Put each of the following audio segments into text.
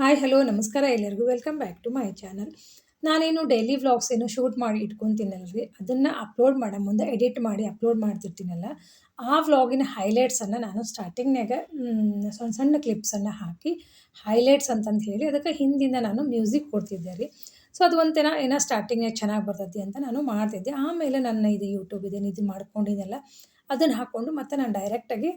Hi hello ನಮಸ್ಕಾರ ಎಲ್ಲರಿಗೂ. Welcome back to my channel ನಾನೇನು ಡೈಲಿ ವ್ಲಾಗ್ಸ್ ಏನು ಶೂಟ್ ಮಾಡಿ ಇಟ್ಕೊತೀನಲ್ರಿ? ಅದನ್ನು ಅಪ್ಲೋಡ್ ಮಾಡೋ, ಮುಂದೆ ಎಡಿಟ್ ಮಾಡಿ ಅಪ್ಲೋಡ್ ಮಾಡ್ತಿರ್ತೀನಲ್ಲ, ಆ ವ್ಲಾಗಿನ ಹೈಲೈಟ್ಸನ್ನು ನಾನು ಸ್ಟಾರ್ಟಿಂಗ್ನಾಗ ಸಣ್ಣ ಸಣ್ಣ ಕ್ಲಿಪ್ಸನ್ನು ಹಾಕಿ ಹೈಲೈಟ್ಸ್ ಅಂತಂದು ಹೇಳಿ ಅದಕ್ಕೆ ಹಿಂದಿಂದ ನಾನು ಮ್ಯೂಸಿಕ್ ಕೊಡ್ತಿದ್ದೆ ರೀ. ಸೊ ಅದು ಒಂಥರ ಏನೋ ಸ್ಟಾರ್ಟಿಂಗ್ನಾಗ ಚೆನ್ನಾಗಿ ಬರ್ತೈತಿ ಅಂತ ನಾನು ಮಾಡ್ತಿದ್ದೆ. ಆಮೇಲೆ ನನ್ನ ಇದು ಯೂಟ್ಯೂಬ್ ಇದೇನು ಇದು ಮಾಡ್ಕೊಂಡಿದ್ದೆಲ್ಲ ಅದನ್ನು ಹಾಕ್ಕೊಂಡು ಮತ್ತೆ ನಾನು ಡೈರೆಕ್ಟಾಗಿ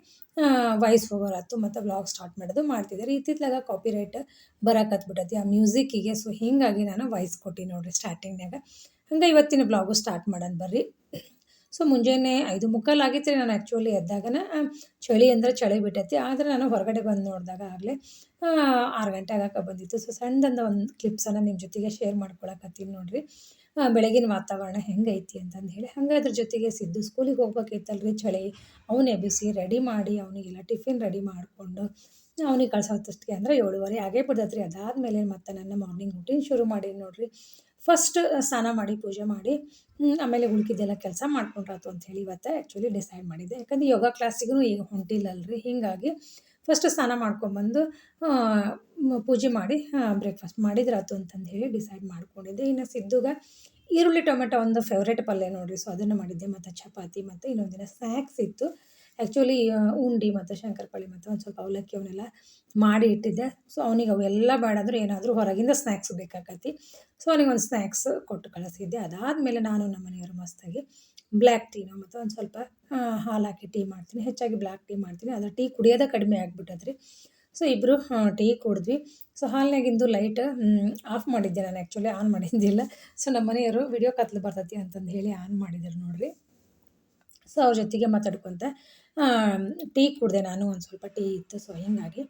ವಾಯ್ಸ್ ಓವರ್ ಆಯ್ತು, ಮತ್ತು ವ್ಲಾಗ್ ಸ್ಟಾರ್ಟ್ ಮಾಡೋದು ಮಾಡ್ತಿದ್ದೆ. ರೀ ಕಾಪಿರೈಟ್ ಕಾಪಿ ರೈಟ್ ಬರಕತ್ಬಿಟ್ಟೈತಿ ಆ ಮ್ಯೂಸಿಕ್ಕಿಗೆ ಸೊ ಹೀಗಾಗಿ ನಾನು ವಾಯ್ಸ್ ಕೊಟ್ಟಿನಿ ನೋಡಿರಿ ಸ್ಟಾರ್ಟಿಂಗ್ನಾಗ ಹಂಗೆ ಇವತ್ತಿನ ಬ್ಲಾಗು ಸ್ಟಾರ್ಟ್ ಮಾಡೋಣ ಬರ್ರಿ. ಸೊ ಮುಂಜಾನೆ ಐದು ಮುಕ್ಕಾಲು ಆಗಿತ್ತು ರೀ ನಾನು ಆ್ಯಕ್ಚುಲಿ ಎದ್ದಾಗನ. ಚಳಿ ಅಂದರೆ ಚಳಿ ಬಿಟ್ಟೈತಿ, ಆದರೆ ನಾನು ಹೊರಗಡೆ ಬಂದು ನೋಡಿದಾಗ ಆಗಲೇ ಆರು ಗಂಟೆ ಆಗಕ್ಕೆ ಬಂದಿತ್ತು. ಸೊ ಸಣ್ಣದಂದ ಒಂದು ಕ್ಲಿಪ್ಸನ್ನು ನಿಮ್ಮ ಜೊತೆಗೆ ಶೇರ್ ಮಾಡ್ಕೊಳಕತ್ತೀನಿ ನೋಡಿರಿ. ಬೆಳಗಿನ ವಾತಾವರಣ ಹೆಂಗೈತಿ ಅಂತಂದು ಹೇಳಿ. ಹಂಗೆ ಅದ್ರ ಜೊತೆಗೆ ಸಿದ್ದು ಸ್ಕೂಲಿಗೆ ಹೋಗ್ಬೇಕೈತಲ್ರಿ ಚಳಿ. ಅವನೇ ಎಬ್ಬಿಸಿ ರೆಡಿ ಮಾಡಿ ಅವನಿಗೆಲ್ಲ ಟಿಫಿನ್ ರೆಡಿ ಮಾಡಿಕೊಂಡು ಅವನಿಗೆ ಕಳ್ಸೋತಷ್ಟಿಗೆ ಅಂದರೆ ಏಳುವರೆ ಆಗೇ ಬಿಡ್ತೈತೆ ರೀ ಅದಾದಮೇಲೆ ಮತ್ತೆ ನನ್ನ ಮಾರ್ನಿಂಗ್ ರೂಟೀನ್ ಶುರು ಮಾಡಿ ನೋಡಿರಿ. ಫಸ್ಟ್ ಸ್ನಾನ ಮಾಡಿ, ಪೂಜೆ ಮಾಡಿ ಆಮೇಲೆ ಉಳ್ಕಿದ್ದೆಲ್ಲ ಕೆಲಸ ಮಾಡ್ಕೊಂಡ್ರಾತು ಅಂತ ಹೇಳಿ ಇವತ್ತು ಆ್ಯಕ್ಚುಲಿ ಡಿಸೈಡ್ ಮಾಡಿದ್ದೆ. ಯಾಕಂದ್ರೆ ಯೋಗ ಕ್ಲಾಸಿಗೂ ಈಗ ಹೊಂಟಿಲ್ಲಲ್ರಿ. ಹೀಗಾಗಿ ಫಸ್ಟ್ ಸ್ನಾನ ಮಾಡ್ಕೊಂಬಂದು ಪೂಜೆ ಮಾಡಿ ಬ್ರೇಕ್ಫಾಸ್ಟ್ ಮಾಡಿದ್ರಾತು ಅಂತಂದು ಹೇಳಿ ಡಿಸೈಡ್ ಮಾಡ್ಕೊಂಡಿದ್ದೆ. ಇನ್ನು ಸಿದ್ದುಗೆ ಈರುಳ್ಳಿ, ಟೊಮೆಟೊ ಒಂದು ಫೇವ್ರೇಟ್ ಪಲ್ಯ ನೋಡಿರಿ. ಸೊ ಅದನ್ನು ಮಾಡಿದ್ದೆ. ಮತ್ತು ಚಪಾತಿ, ಮತ್ತು ಇನ್ನೊಂದಿನ ಸ್ನ್ಯಾಕ್ಸ್ ಇತ್ತು. ಆ್ಯಕ್ಚುಲಿ ಉಂಡಿ ಮತ್ತು ಶಂಕರಪಾಳಿ ಮತ್ತು ಒಂದು ಸ್ವಲ್ಪ ಅವಲಕ್ಕಿ ಅವನ್ನೆಲ್ಲ ಮಾಡಿ ಇಟ್ಟಿದ್ದೆ. ಸೊ ಅವನಿಗೆ ಅವೆಲ್ಲ ಬೇಡಾದರೂ ಏನಾದರೂ ಹೊರಗಿಂದ ಸ್ನ್ಯಾಕ್ಸ್ ಬೇಕಾಕತಿ. ಸೊ ಅವನಿಗೆ ಒಂದು ಸ್ನ್ಯಾಕ್ಸ್ ಕೊಟ್ಟು ಕಳಿಸಿದ್ದೆ. ಅದಾದಮೇಲೆ ನಾನು ನಮ್ಮ ಮನೆಯವರು ಮಸ್ತಾಗಿ ಬ್ಲ್ಯಾಕ್ ಟೀನೋ ಮತ್ತು ಒಂದು ಸ್ವಲ್ಪ ಹಾಲು ಹಾಕಿ ಟೀ ಮಾಡ್ತೀನಿ. ಹೆಚ್ಚಾಗಿ ಬ್ಲ್ಯಾಕ್ ಟೀ ಮಾಡ್ತೀನಿ. ಆದರೆ ಟೀ ಕುಡಿಯೋದೇ ಕಡಿಮೆ ಆಗಿಬಿಟ್ಟದ್ರಿ. ಸೊ ಇಬ್ಬರು ಟೀ ಕುಡಿದ್ವಿ. ಸೊ ಹಾಲಿನಾಗಿಂದು ಲೈಟ್ ಆಫ್ ಮಾಡಿದ್ದೆ ನಾನು ಆ್ಯಕ್ಚುಲಿ ಆನ್ ಮಾಡಿದ್ದಿಲ್ಲ. ಸೊ, ನಮ್ಮ ಮನೆಯವರು ವಿಡಿಯೋ ಕತ್ಲು ಬರ್ತೈತಿ ಅಂತಂದು ಹೇಳಿ ಆನ್ ಮಾಡಿದ್ರು ನೋಡಿರಿ. ಸೊ, ಅವ್ರ ಜೊತೆಗೆ ಮಾತಾಡ್ಕೊತ ಟೀ ಕುಡಿದೆ ನಾನು ಒಂದು ಸ್ವಲ್ಪ ಟೀ ಇತ್ತು. ಸೊ, ಹೀಗಾಗಿ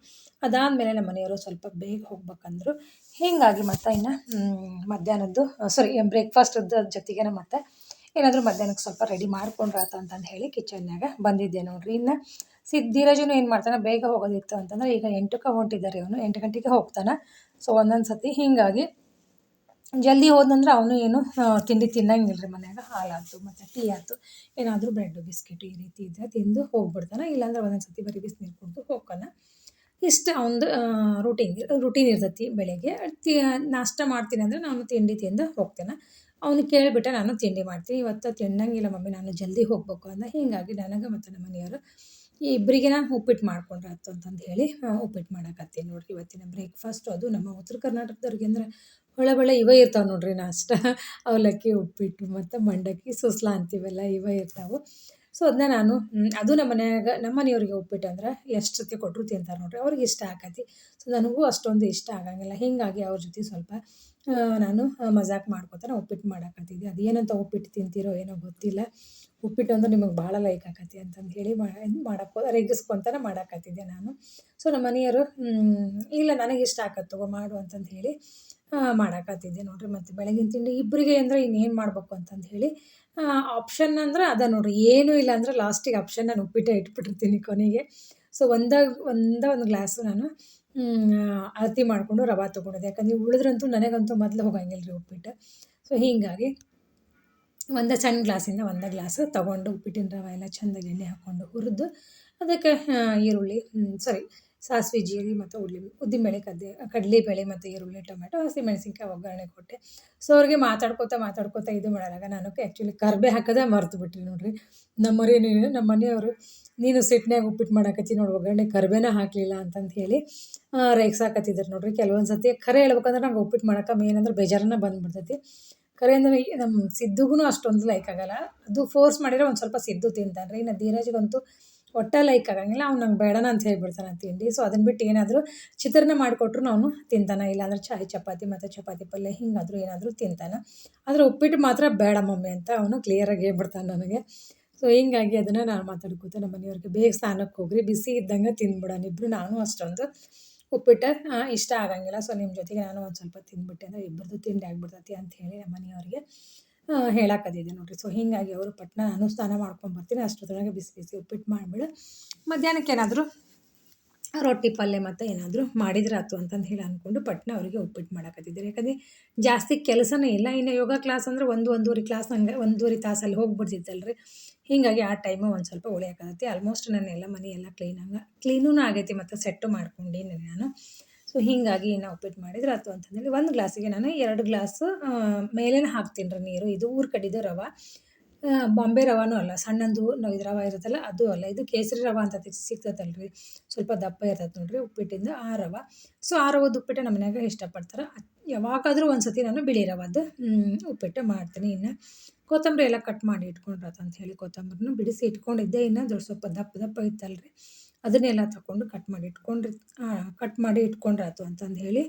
ಅದಾದಮೇಲೆ ನಮ್ಮ ಮನೆಯವರು ಸ್ವಲ್ಪ ಬೇಗ ಹೋಗ್ಬೇಕಂದ್ರು. ಹೀಗಾಗಿ ಮತ್ತೆ ಇನ್ನು ಮಧ್ಯಾಹ್ನದ್ದು ಸಾರಿ ಬ್ರೇಕ್ಫಾಸ್ಟದ್ದು ಜೊತೆಗೆ ಮತ್ತೆ ಏನಾದರೂ ಮಧ್ಯಾಹ್ನಕ್ಕೆ ಸ್ವಲ್ಪ ರೆಡಿ ಮಾಡ್ಕೊಂಡ್ರಾತ ಅಂತಂದು ಹೇಳಿ ಕಿಚನ್ನಾಗ ಬಂದಿದ್ದೆ ನೋಡ್ರಿ. ಇನ್ನು ಸಿದ್ಧೀರಾಜನು ಏನು ಮಾಡ್ತಾನೆ, ಬೇಗ ಹೋಗೋದಿತ್ತು ಅಂತಂದ್ರೆ ಈಗ ಎಂಟಕ್ಕೆ ಹೊಂಟಿದ್ದಾರೆ ಅವನು ಎಂಟು ಗಂಟೆಗೆ ಹೋಗ್ತಾನೆ. ಸೊ ಒಂದೊಂದು ಸತಿ ಹೀಗಾಗಿ ಜಲ್ದಿ ಹೋದಂದ್ರೆ ಅವನು ಏನು ತಿಂಡಿ ತಿನ್ನಂಗಿಲ್ಲ ರೀ ಮನ್ಯಾಗ, ಹಾಲಾಯ್ತು ಮತ್ತು ಟೀ ಆಯಿತು. ಏನಾದರೂ ಬ್ರೆಡ್ಡು ಬಿಸ್ಕೆಟು ಈ ರೀತಿ ಇದ್ದರೆ ತಿಂದು ಹೋಗ್ಬಿಡ್ತಾನೆ. ಇಲ್ಲಾಂದ್ರೆ ಒಂದೊಂದು ಸತಿ ಬರೀ ಬಿಸಿನೀರು ಕುಡಿದು ಹೋಗ್ತಾನೆ. ಇಷ್ಟು ಅವನದು ರೂಟೀನ್ ರೂಟೀನ್ ಇರ್ತೈತಿ ಬೆಳಗ್ಗೆ. ನಾಷ್ಟ ಮಾಡ್ತೀನಿ ಅಂದರೆ ನಾನು ತಿಂಡಿ ತಿಂದು ಹೋಗ್ತೇನೆ. ಅವನು ಕೇಳಿಬಿಟ್ಟೆ, ನಾನು ತಿಂಡಿ ಮಾಡ್ತೀನಿ, ಇವತ್ತು ತಿನ್ನಂಗಿಲ್ಲ ಮಮ್ಮಿ, ನಾನು ಜಲ್ದಿ ಹೋಗಬೇಕು ಅಂದ. ಹೀಗಾಗಿ ನನಗೆ ಮತ್ತು ನಮ್ಮ ಮನೆಯವರು ಇಬ್ಬರಿಗೆ ನಾನು ಉಪ್ಪಿಟ್ಟು ಮಾಡ್ಕೊಂಡ್ರೆ ಆಯ್ತು ಅಂತಂದು ಹೇಳಿ ಉಪ್ಪಿಟ್ಟು ಮಾಡಕತ್ತೀನಿ ನೋಡಿರಿ, ಇವತ್ತಿನ ಬ್ರೇಕ್ಫಾಸ್ಟ್ ಅದು ನಮ್ಮ ಉತ್ತರ ಕರ್ನಾಟಕದವ್ರಿಗೆ ಅಂದರೆ ಹೊಳೆ ಬಳೆ ಇವೇ ಇರ್ತಾವೆ ನೋಡಿರಿ ನಾಷ್ಟ, ಅವಲಕ್ಕಿ, ಉಪ್ಪಿಟ್ಟು ಮತ್ತು ಮಂಡಕ್ಕಿ, ಸುಸ್ಲಾ ಅಂತೀವಲ್ಲ, ಇವೇ ಇರ್ತಾವೆ. ಸೊ ಅದನ್ನ ನಾನು ಅದು ನಮ್ಮ ಮನ್ಯಾಗ, ನಮ್ಮ ಮನೆಯವ್ರಿಗೆ ಉಪ್ಪಿಟ್ಟು ಅಂದ್ರೆ, ಎಷ್ಟು ಸತಿ ಕೊಟ್ಟರು ತಿಂತಾರೆ ನೋಡಿರಿ, ಅವ್ರಿಗೆ ಇಷ್ಟ ಆಕತಿ. ಸೊ ನನಗೂ ಅಷ್ಟೊಂದು ಇಷ್ಟ ಆಗಂಗಿಲ್ಲ. ಹೀಗಾಗಿ ಅವ್ರ ಜೊತೆ ಸ್ವಲ್ಪ ನಾನು ಮಜಾಕ್ ಮಾಡ್ಕೊತಾನೆ ಉಪ್ಪಿಟ್ಟು ಮಾಡಾಕತ್ತಿದ್ದೆ. ಅದೇನಂತ ಉಪ್ಪಿಟ್ಟು ತಿಂತೀರೋ ಏನೋ ಗೊತ್ತಿಲ್ಲ. ಉಪ್ಪಿಟ್ಟು ಅಂದ್ರೆ ನಿಮಗೆ ಭಾಳ ಲೈಕ್ ಆಕತಿ ಅಂತಂದು ಹೇಳಿ ಮಾಡಕ್ಕೆ ರೇಗಿಸ್ಕೊಂತಾನೆ ಮಾಡಕತ್ತಿದ್ದೆ ನಾನು. ಸೊ ನಮ್ಮ ಮನೆಯವರು ಇಲ್ಲ ನನಗೆ ಇಷ್ಟ ಆಕತ್ತೆ ತಗೋ ಮಾಡು ಅಂತಂದು ಹೇಳಿ ಮಾಡಾಕತ್ತಿದ್ದೆ ನೋಡಿರಿ. ಮತ್ತು ಬೆಳಗಿನ ತಿಂಡಿ ಇಬ್ಬರಿಗೆ ಅಂದರೆ ಇನ್ನೇನು ಮಾಡಬೇಕು ಅಂತಂದು ಹೇಳಿ ಆಪ್ಷನ್ ಅಂದ್ರೆ ಅದ ನೋಡಿರಿ. ಏನೂ ಇಲ್ಲ ಅಂದ್ರೆ ಲಾಸ್ಟಿಗೆ ಆಪ್ಷನ್ ನಾನು ಉಪ್ಪಿಟ್ಟೆ ಇಟ್ಬಿಟ್ಟಿರ್ತೀನಿ ಕೊನೆಗೆ. ಸೊ ಒಂದ ಒಂದ ಒಂದು ಗ್ಲಾಸು ನಾನು ಅಳತಿ ಮಾಡಿಕೊಂಡು ರವೆ ತೊಗೊಂಡಿದ್ದೆ. ಯಾಕಂದ್ರೆ ಉಳಿದ್ರಂತೂ ನನಗಂತೂ ಮೊದಲು ಹೋಗಂಗಿಲ್ಲ ರೀ ಉಪ್ಪಿಟ್ಟು. ಸೊ ಹೀಗಾಗಿ ಒಂದು ಸಣ್ಣ ಗ್ಲಾಸಿಂದ ಒಂದು ಗ್ಲಾಸ್ ತೊಗೊಂಡು ಉಪ್ಪಿಟ್ಟಿನ ರವೆ ಎಲ್ಲ ಚೆಂದಾಗಿ ಎಣ್ಣೆ ಹಾಕ್ಕೊಂಡು ಹುರಿದು ಅದಕ್ಕೆ ಈರುಳ್ಳಿ ಸಾರಿ ಸಾಸಿವೆ, ಜೀರಿಗೆ ಮತ್ತು ಉಳ್ಳಿ, ಉದ್ದಿನಬೇಳೆ ಕದ್ದೆ ಕಡಲೆಬೇಳೆ ಮತ್ತು ಈರುಳ್ಳಿ ಟೊಮೆಟೊ ಹಸಿಮೆಣಸಿನ್ಕಾಯಿ, ಒಗ್ಗರಣೆ ಕೊಟ್ಟೆ. ಸೊ ಅವ್ರಿಗೆ ಮಾತಾಡ್ಕೋತಾ ಮಾತಾಡ್ಕೋತಾ ಇದು ಮಾಡೋದಾಗ ನಾನು ಆ್ಯಕ್ಚುಲಿ ಕರ್ಬೆ ಹಾಕೋದೇ ಮರ್ತು ಬಿಟ್ರಿ ನೋಡಿರಿ. ನಮ್ಮರೇನು ನಮ್ಮ ಮನೆಯವರು ನೀನು ಸಿಟ್ನ್ಯಾಗ ಉಪ್ಪಿಟ್ಟು ಮಾಡಾಕತ್ತಿ ನೋಡಿ, ಒಗ್ಗರಣೆ ಕರ್ಬೇನ ಹಾಕಲಿಲ್ಲ ಅಂತಂದು ಹೇಳಿ ರೇಗ್ಸಾಕತ್ತಿದ್ರು ನೋಡಿರಿ. ಕೆಲವೊಂದು ಸತಿ ಖರೆ ಹೇಳ್ಬೇಕಂದ್ರೆ ನಂಗೆ ಉಪ್ಪಿಟ್ಟು ಮಾಡೋಕೆ ಮೇನಂದ್ರೆ ಬೇಜಾರನ್ನ ಬಂದುಬಿಡ್ತೈತಿ. ಖರೆ ಅಂದರೆ ನಮ್ಮ ಸಿದ್ದುಗೂ ಅಷ್ಟೊಂದು ಲೈಕ್ ಆಗಲ್ಲ. ಅದು ಫೋರ್ಸ್ ಮಾಡಿದ್ರೆ ಒಂದು ಸ್ವಲ್ಪ ಸಿದ್ದು ತಿಂತಾನೆ ರೀ ಇನ್ನು ಧೀರಜ್ಗಂತೂ ಒಟ್ಟ ಲೈಕ್ ಆಗಂಗಿಲ್ಲ. ಅವ್ನು ನಂಗೆ ಬೇಡನ ಅಂತ ಹೇಳ್ಬಿಡ್ತಾನೆ ತಿಂಡಿ. ಸೊ ಅದನ್ನು ಬಿಟ್ಟು ಏನಾದರೂ ಚಿತ್ರಾನ್ನ ಮಾಡಿಕೊಟ್ರು ಅವನು ತಿಂತಾನೆ. ಇಲ್ಲಾಂದ್ರೆ ಚಾಯ್, ಚಪಾತಿ, ಮತ್ತು ಚಪಾತಿ ಪಲ್ಯ ಹಿಂಗಾದರೂ ಏನಾದರೂ ತಿಂತಾನೆ. ಆದರೆ ಉಪ್ಪಿಟ್ಟು ಮಾತ್ರ ಬೇಡ ಮಮ್ಮಿ ಅಂತ ಅವನು ಕ್ಲಿಯರಾಗಿ ಹೇಳ್ಬಿಡ್ತಾನೆ ನನಗೆ. ಸೊ ಹಿಂಗಾಗಿ ಅದನ್ನು ನಾನು ಮಾತಾಡ್ಕೋತ ನಮ್ಮ ಮನೆಯವ್ರಿಗೆ. ಬೇಗ ಸ್ನಾನಕ್ಕೆ ಹೋಗ್ರಿ. ಬಿಸಿ ಇದ್ದಂಗೆ ತಿಂದ್ಬಿಡೋಣ ಇಬ್ಬರು ನಾನು ಅಷ್ಟೊಂದು ಉಪ್ಪಿಟ್ಟು ಇಷ್ಟ ಆಗಂಗಿಲ್ಲ ಸೊ ನಿಮ್ಮ ಜೊತೆಗೆ ನಾನು ಒಂದು ಸ್ವಲ್ಪ ತಿಂದ್ಬಿಟ್ಟೆ ಅಂದರೆ ಇಬ್ಬರದು ತಿಂಡಿ ಆಗ್ಬಿಡ್ತೈತಿ ಅಂತ ಹೇಳಿ ನಮ್ಮ ಮನೆಯವ್ರಿಗೆ ಹೇಳಕ್ಕದಿದೆ ನೋಡಿರಿ. ಸೊ ಹೀಗಾಗಿ ಅವರು ಪಟ್ನ ನಾನು ಸ್ನಾನ ಮಾಡ್ಕೊಂಬರ್ತೀನಿ ಅಷ್ಟೊತ್ತೊಳಗೆ ಬಿಸಿ ಬಿಸಿ ಉಪ್ಪಿಟ್ಟು ಮಾಡಿಬಿಡು. ಮಧ್ಯಾಹ್ನಕ್ಕೆ ಏನಾದರೂ ರೊಟ್ಟಿ ಪಲ್ಯ ಮತ್ತು ಏನಾದರೂ ಮಾಡಿದ್ರೆ ಆಯ್ತು ಅಂತಂದು ಹೇಳಿ ಅಂದ್ಕೊಂಡು ಪಟ್ನ ಅವರಿಗೆ ಉಪ್ಪಿಟ್ಟು ಮಾಡಕತ್ತಿದ್ದಾರೆ ಯಾಕಂದರೆ ಜಾಸ್ತಿ ಕೆಲಸನೇ ಇಲ್ಲ. ಇನ್ನು ಯೋಗ ಕ್ಲಾಸ್ ಅಂದರೆ ಒಂದು ಒಂದೂವರೆ ಕ್ಲಾಸ್ ಹಂಗೆ, ಒಂದೂವರೆ ತಾಸಲ್ಲಿ ಹೋಗ್ಬಿಡ್ತಿತ್ತಲ್ರಿ. ಹೀಗಾಗಿ ಆ ಟೈಮು ಒಂದು ಸ್ವಲ್ಪ ಉಳಿಯಾಕತ್ತೈತಿ ಆಲ್ಮೋಸ್ಟ್ ನನ್ನೆಲ್ಲ ಮನೆ ಎಲ್ಲ ಕ್ಲೀನಾಗ ಕ್ಲೀನೂ ಆಗೈತಿ ಮತ್ತು ಸೆಟ್ಟು ಮಾಡ್ಕೊಂಡೀನಿ ನಾನು. ಸೊ ಹೀಗಾಗಿ ನಾವು ಉಪ್ಪಿಟ್ಟು ಮಾಡಿದ್ರೆ ಆಯ್ತು ಅಂತಂದೇಳಿ ಒಂದು ಗ್ಲಾಸಿಗೆ ನಾನು ಎರಡು ಗ್ಲಾಸು ಮೇಲೇನೆ ಹಾಕ್ತೀನಿ ರೀ ನೀರು. ಇದು ಊರು ಕಡಿದು ರವೆ. ಬಾಂಬೆ ರವಾನೂ ಅಲ್ಲ, ಸಣ್ಣಂದು ನಾವು ಇದು ರವೆ ಇರುತ್ತಲ್ಲ, ಅದು ಅಲ್ಲ. ಇದು ಕೇಸರಿ ರವೆ ಅಂತ ಸಿಗ್ತದಲ್ಲ ರೀ ಸ್ವಲ್ಪ ದಪ್ಪ ಇರ್ತೈತೆ ನೋಡಿರಿ ಉಪ್ಪಿಟ್ಟಿಂದ ಆ ರವೆ. ಸೊ ಆ ರವದ ಉಪ್ಪಿಟ್ಟು ನಮ್ಮ ಮನ್ಯಾಗ ಇಷ್ಟಪಡ್ತಾರೆ. ಯಾವಾಗಾದರೂ ಒಂದು ಸತಿ ನಾನು ಬಿಳಿ ರವದ್ದು ಉಪ್ಪಿಟ್ಟು ಮಾಡ್ತೀನಿ ಇನ್ನು. ಕೊತ್ತಂಬರಿ ಎಲ್ಲ ಕಟ್ ಮಾಡಿ ಇಟ್ಕೊಂಡ್ರತ ಅಂತ ಹೇಳಿ ಕೊತ್ತಂಬರಿನೂ ಬಿಡಿಸಿ ಇಟ್ಕೊಂಡಿದ್ದೆ. ಇನ್ನು ದೊಡ್ಡ ಸ್ವಲ್ಪ ದಪ್ಪ ದಪ್ಪ ಇತ್ತಲ್ರಿ. ಅದನ್ನೆಲ್ಲ ತಗೊಂಡು ಕಟ್ ಮಾಡಿ ಇಟ್ಕೊಂಡ್ರಿ. ಕಟ್ ಮಾಡಿ ಇಟ್ಕೊಂಡ್ರಾತು ಅಂತಂದು ಹೇಳಿ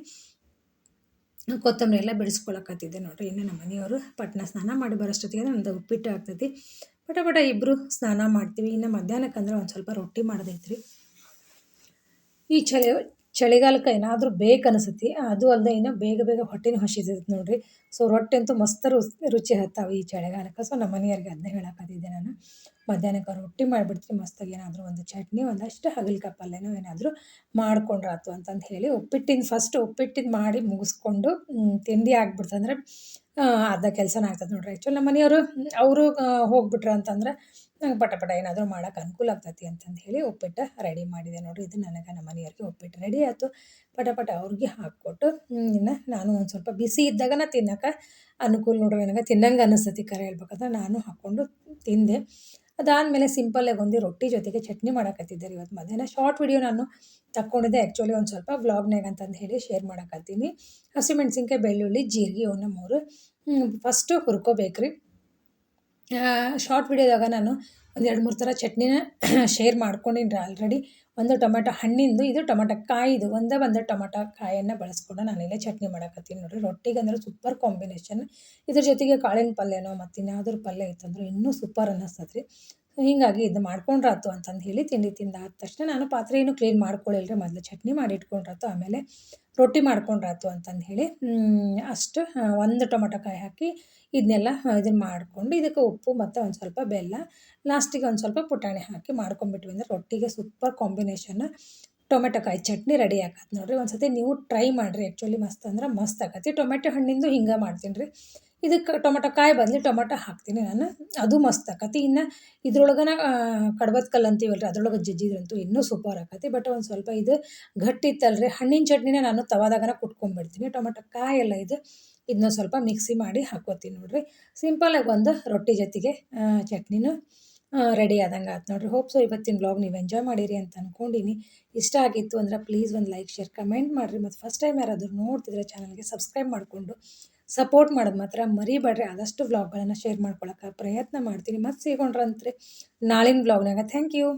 ಕೊತ್ತಂಬರಿ ಎಲ್ಲ ಬಿಡಿಸ್ಕೊಳಕತ್ತಿದ್ದೆ ನೋಡಿರಿ. ಇನ್ನು ನಮ್ಮ ಮನೆಯವರು ಪಟ್ನ ಸ್ನಾನ ಮಾಡಿ ಬರೋಷ್ಟೊತ್ತಿಗೆ ನಮ್ದು ಉಪ್ಪಿಟ್ಟು ಆಗ್ತೈತಿ. ಪಟ ಪಟ ಇಬ್ಬರು ಸ್ನಾನ ಮಾಡ್ತೀವಿ. ಇನ್ನು ಮಧ್ಯಾಹ್ನಕ್ಕೆ ಅಂದ್ರೆ ಒಂದು ಸ್ವಲ್ಪ ರೊಟ್ಟಿ ಮಾಡೋದೈತ್ರಿ. ಈ ಚಳಿ ಚಳಿಗಾಲಕ್ಕೆ ಏನಾದರೂ ಬೇಕು ಅನಿಸುತ್ತೆ ಅದು ಅಲ್ಲದೆ ಇನ್ನು ಬೇಗ ಬೇಗ ಹೊಟ್ಟೆನೂ ಹಸಿತೈತೆ ನೋಡಿರಿ. ಸೊ ರೊಟ್ಟಿ ಅಂತೂ ಮಸ್ತ್ ರುಚಿ ಹತ್ತಾವೆ ಈ ಚಳಿಗಾಲಕ್ಕೆ. ಸೊ ನಮ್ಮ ಮನೆಯವ್ರಿಗೆ ಅದನ್ನೇ ಹೇಳೋಕ್ಕಾಗಿದ್ದೆ ನಾನು. ಮಧ್ಯಾಹ್ನಕ್ಕೆ ರೊಟ್ಟಿ ಮಾಡಿಬಿಡ್ತೀನಿ ಮಸ್ತಾಗಿ ಏನಾದರೂ ಒಂದು ಚಟ್ನಿ, ಒಂದಷ್ಟು ಹಾಗಲ್ಕಾಯಿ ಪಲ್ಯನೋ ಏನಾದರೂ ಮಾಡ್ಕೊಂಡ್ರಾತು ಅಂತಂದು ಹೇಳಿ ಉಪ್ಪಿಟ್ಟಿನ ಫಸ್ಟ್ ಉಪ್ಪಿಟ್ಟಿನ ಮಾಡಿ ಮುಗಿಸ್ಕೊಂಡು ತಿಂಡಿ ಆಗ್ಬಿಡ್ತಂದ್ರೆ ಅರ್ಧ ಕೆಲಸನ ಆಗ್ತದೆ ನೋಡಿರಿ. ಆ್ಯಕ್ಚುಲಿ ನಮ್ಮ ಮನೆಯವರು, ಅವರು ಹೋಗ್ಬಿಟ್ರು ಅಂತಂದ್ರೆ ನಂಗೆ ಪಟ ಪಟ ಏನಾದರೂ ಮಾಡೋಕೆ ಅನುಕೂಲ ಆಗ್ತೈತಿ ಅಂತಂದು ಹೇಳಿ ಉಪ್ಪಿಟ್ಟು ರೆಡಿ ಮಾಡಿದೆ ನೋಡಿರಿ. ಇದು ನನಗೆ ನಮ್ಮ ಮನೆಯವ್ರಿಗೆ ಉಪ್ಪಿಟ್ಟು ರೆಡಿ ಆಯಿತು. ಪಟ ಪಟ ಅವ್ರಿಗೆ ಹಾಕ್ಕೊಟ್ಟು ಇನ್ನು ನಾನು ಒಂದು ಸ್ವಲ್ಪ ಬಿಸಿ ಇದ್ದಾಗನ ತಿನ್ನೋಕೆ ಅನುಕೂಲ ನೋಡ್ರಿ ನನಗೆ ತಿನ್ನಂಗೆ ಅನಿಸ್ತೈತಿ ಕರೆ ಹೇಳ್ಬೇಕಂದ್ರೆ ನಾನು ಹಾಕ್ಕೊಂಡು ತಿಂದೆ. ಅದಾದಮೇಲೆ ಸಿಂಪಲ್ಲಾಗಿ ಒಂದು ರೊಟ್ಟಿ ಜೊತೆಗೆ ಚಟ್ನಿ ಮಾಡಕತ್ತಿದ್ದೆ ಇವತ್ತು ಮಧ್ಯಾಹ್ನ. ಶಾರ್ಟ್ ವಿಡಿಯೋ ನಾನು ತಕ್ಕೊಂಡಿದ್ದೆ ಆ್ಯಕ್ಚುಲಿ ಒಂದು ಸ್ವಲ್ಪ ವ್ಲಾಗ್ನಾಗ ಅಂತಂದು ಹೇಳಿ ಶೇರ್ ಮಾಡಕತ್ತೀನಿ. ಹಸಿಮೆಣ್ಸಿನ್ಕಾಯಿ ಬೆಳ್ಳುಳ್ಳಿ, ಜೀರಿಗೆ ಇವನ್ನ ಮೂರು. ಫಸ್ಟು ಹುರ್ಕೋಬೇಕು ರೀ ಶಾರ್ಟ್ ವಿಡಿಯೋದಾಗ ನಾನು ಒಂದು ಎರಡು ಮೂರು ಥರ ಚಟ್ನಿನ ಶೇರ್ ಮಾಡ್ಕೊಂಡಿನಿ ಆಲ್ರೆಡಿ ಒಂದು ಟೊಮೆಟೊ ಹಣ್ಣಿಂದು, ಇದು ಟೊಮೆಟೊ ಕಾಯಿದು. ಒಂದೇ ಒಂದು ಟೊಮೆಟೊ ಕಾಯನ್ನು ಬಳಸ್ಕೊಂಡು ನಾನಿಲ್ಲೇ ಚಟ್ನಿ ಮಾಡಕತ್ತೀನಿ ನೋಡಿರಿ. ರೊಟ್ಟಿಗೆ ಅಂದ್ರೆ ಸೂಪರ್ ಕಾಂಬಿನೇಷನ್ ಇದ್ರ ಜೊತೆಗೆ ಕಾಳಿನ ಪಲ್ಯನೋ ಮತ್ತು ಇನ್ಯಾವುದ್ರ ಪಲ್ಯ ಇತ್ತಂದ್ರೆ ಇನ್ನೂ ಸೂಪರ್ ಅನ್ನಿಸ್ತದೆ ಹೀಗಾಗಿ ಇದು ಮಾಡ್ಕೊಂಡ್ರಾತು ಅಂತಂದು ಹೇಳಿ ತಿಂಡಿ ತಿಂದಾದ ತಕ್ಷಣ ನಾನು ಪಾತ್ರೆ ಏನು ಕ್ಲೀನ್ ಮಾಡ್ಕೊಳ್ಳಿಲ್ಲ ಮೊದಲು ಚಟ್ನಿ ಮಾಡಿ ಇಟ್ಕೊಂಡ್ರಾತು, ಆಮೇಲೆ ರೊಟ್ಟಿ ಮಾಡ್ಕೊಂಡ್ರಾತು ಅಂತಂದು ಹೇಳಿ ಅಷ್ಟು ಒಂದು ಟೊಮೊಟೊ ಹಾಕಿ ಇದನ್ನೆಲ್ಲ ಇದನ್ನು ಮಾಡಿಕೊಂಡು ಇದಕ್ಕೆ ಉಪ್ಪು ಮತ್ತು ಒಂದು ಸ್ವಲ್ಪ ಬೆಲ್ಲ ಲಾಸ್ಟಿಗೆ ಒಂದು ಸ್ವಲ್ಪ ಪುಟಾಣಿ ಹಾಕಿ ಮಾಡ್ಕೊಂಡ್ಬಿಟ್ವಿ. ಅಂದರೆ ರೊಟ್ಟಿಗೆ ಸೂಪರ್ ಕಾಂಬಿನೇಷನ್ ಟೊಮೆಟೊ ಕಾಯಿ ಚಟ್ನಿ ರೆಡಿ ಆಗತ್ತೆ ನೋಡಿರಿ. ಒಂದು ಸತಿ ನೀವು ಟ್ರೈ ಮಾಡಿರಿ ಆ್ಯಕ್ಚುಲಿ ಮಸ್ತ್ ಅಂದ್ರೆ ಮಸ್ತ್ ಆಗತ್ತೆ. ಟೊಮೆಟೊ ಹಣ್ಣಿಂದು ಹಿಂಗೆ ಮಾಡ್ತೀನಿ ರೀ ಇದಕ್ಕೆ ಟೊಮೆಟೊ ಕಾಯಿ ಬಂದು ಟೊಮೆಟೊ ಹಾಕ್ತೀನಿ ನಾನು. ಅದು ಮಸ್ತ್ ಆಕತಿ. ಇನ್ನು ಇದ್ರೊಳಗನ ಕಡ್ಬದ ಕಲ್ಲು ಅಂತೀವಲ್ಲ ಅದ್ರೊಳಗೆ ಜಜ್ಜಿದ್ರಂತೂ ಇನ್ನೂ ಸೂಪರ್ ಆಕತಿ. ಬಟ್ ಒಂದು ಸ್ವಲ್ಪ ಇದು ಗಟ್ಟಿ ಇತ್ತಲ್ರಿ ಹಣ್ಣಿನ ಚಟ್ನಿನ ನಾನು ತವಾದಾಗನ ಕುಟ್ಕೊಂಡ್ಬಿಡ್ತೀನಿ ಟೊಮೆಟೊ ಕಾಯಿ ಎಲ್ಲ ಇದು ಇದನ್ನ ಸ್ವಲ್ಪ ಮಿಕ್ಸಿ ಮಾಡಿ ಹಾಕೋತೀನಿ ನೋಡಿರಿ. ಸಿಂಪಲಾಗಿ ಒಂದು ರೊಟ್ಟಿ ಜೊತೆಗೆ ಚಟ್ನಿನೂ ರೆಡಿ ಆದಂಗೆ ಆಯ್ತು ನೋಡಿರಿ. ಹೋಪ್ ಸೊ ಇವತ್ತಿನ ಬ್ಲಾಗ್ ನೀವು ಎಂಜಾಯ್ ಮಾಡಿರಿ ಅಂತ ಅಂದ್ಕೊಂಡಿನಿ ಇಷ್ಟ ಆಗಿತ್ತು ಅಂದ್ರೆ ಪ್ಲೀಸ್ ಒಂದು ಲೈಕ್ ಶೇರ್ ಕಮೆಂಟ್ ಮಾಡಿರಿ. ಮತ್ತು ಫಸ್ಟ್ ಟೈಮ್ ಯಾರಾದರೂ ನೋಡ್ತಿದ್ರೆ ಚಾನಲ್ಗೆ ಸಬ್ಸ್ಕ್ರೈಬ್ ಮಾಡಿಕೊಂಡು ಸಪೋರ್ಟ್ ಮಾಡೋದು ಮಾತ್ರ ಮರಿಬೇಡ್ರಿ. ಆದಷ್ಟು ವ್ಲಾಗ್ಗಳನ್ನು ಶೇರ್ ಮಾಡ್ಕೊಳಕ್ಕೆ ಪ್ರಯತ್ನ ಮಾಡ್ತೀನಿ. ಮತ್ತೆ ಸಿಗೋಣ್ರಂತ್ರಿ ನಾಳಿನ ವ್ಲಾಗ್ನಾಗ ಥ್ಯಾಂಕ್ ಯು